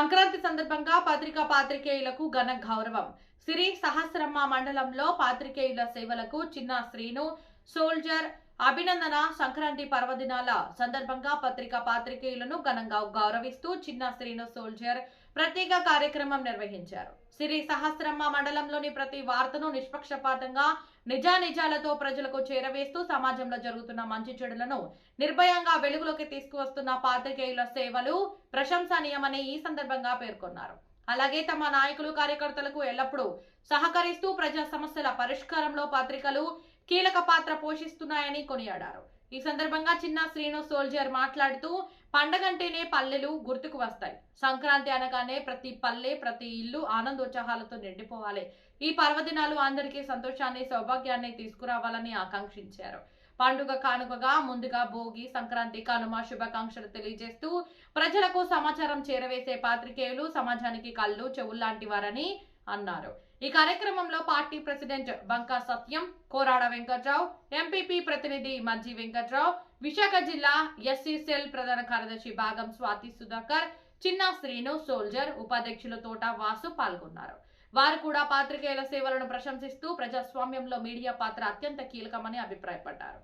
సంక్రాంతి సందర్భంగా పత్రికా పాత్రికేయులకు ఘన గౌరవం. సిరి సహస్రమ్మ మండలంలో పాత్రికేయుల సేవలకు చిన్న శ్రీను సోల్జర్ అభినందన సంక్రాంతి పర్వదినాల సందర్భంగా పత్రికా పాత్రికేయులను ఘనంగా గౌరవిస్తూ చిన్న శ్రీను సోల్జర్ ప్రత్యేక కార్యక్రమం నిర్వహించారు. సిరి సహస్రమ్మ మండలంలోని ప్రతి వార్తను నిష్పక్షపాతంగా నిజానిజాలతో ప్రజలకు చేరవేస్తూ సమాజంలో జరుగుతున్న మంచి చెడులను నిర్భయంగా వెలుగులోకి తీసుకువస్తున్న పాత్రికేయుల సేవలు ప్రశంసనీయమని ఈ సందర్భంగా పేర్కొన్నారు. అలాగే తమ నాయకులు కార్యకర్తలకు ఎల్లప్పుడూ సహకరిస్తూ ప్రజా సమస్యల పరిష్కారంలో పత్రికలు కీలక పాత్ర పోషిస్తున్నాయని కొనియాడారు. ఈ సందర్భంగా చిన్న శ్రీను సోల్జర్ మాట్లాడుతూ పండగంటేనే పల్లెలు గుర్తుకు వస్తాయి. సంక్రాంతి అనగానే ప్రతి పల్లె ప్రతి ఇల్లు ఆనందోత్సాహాలతో నిండిపోవాలి. ఈ పర్వదినాలు అందరికీ సంతోషాన్ని సౌభాగ్యాన్ని తీసుకురావాలని ఆకాంక్షించారు. పండుగ కానుకగా ముందుగా భోగి సంక్రాంతి కనుమ శుభాకాంక్షలు తెలియజేస్తూ ప్రజలకు సమాచారం చేరవేసే పాత్రికేయులు సమాజానికి కళ్ళు చెవుల్లాంటి వారని అన్నారు. ఈ కార్యక్రమంలో party president Banka Satyam Korada Venkatrao MPP ప్రతినిధి మజ్జి వెంకట్రావు విశాఖ జిల్లా ఎస్సీ సెల్ ప్రధాన కార్యదర్శి భాగం స్వాతి సుధాకర్ చిన్న శ్రీను సోల్జర్ ఉపాధ్యక్షులు తోట వాసు పాల్గొన్నారు. వారు కూడా పాత్రికేయుల సేవలను ప్రశంసిస్తూ ప్రజాస్వామ్యంలో మీడియా పాత్ర అత్యంత కీలకమని అభిప్రాయపడ్డారు.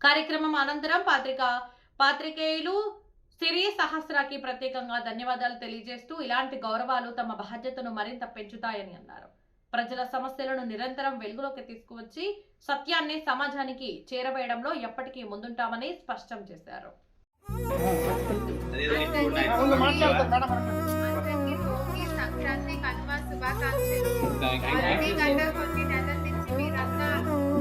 కార్యక్రమం అనంతరం పాత్రిక పాత్రికేయులు సిరి సహస్రాకి ప్రత్యేకంగా ధన్యవాదాలు తెలియజేస్తూ ఇలాంటి గౌరవాలు తమ బాధ్యతను మరింత పెంచుతాయని అన్నారు. ప్రజల సమస్యలను నిరంతరం వెలుగులోకి తీసుకువచ్చి సత్యాన్ని సమాజానికి చేరవేయడంలో ఎప్పటికీ ముందుంటామని స్పష్టం చేశారు. శుభాకాంక్షలు ఆల్రెడీ గంట కొద్ది నెలల నుంచి మీరంతా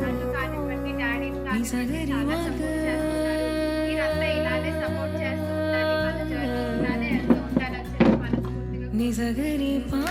నన్ను కానివ్వండి డాడీని కానివ్వండి చాలా సపోర్ట్ చేస్తున్నారు మీరంతా ఇలానే సపోర్ట్ చేస్తూ ఉండాలి మన జర్నీ ఇలానే వెళ్తూ ఉండాలని చెప్పి మనస్ఫూర్తిగా నిజగరి పా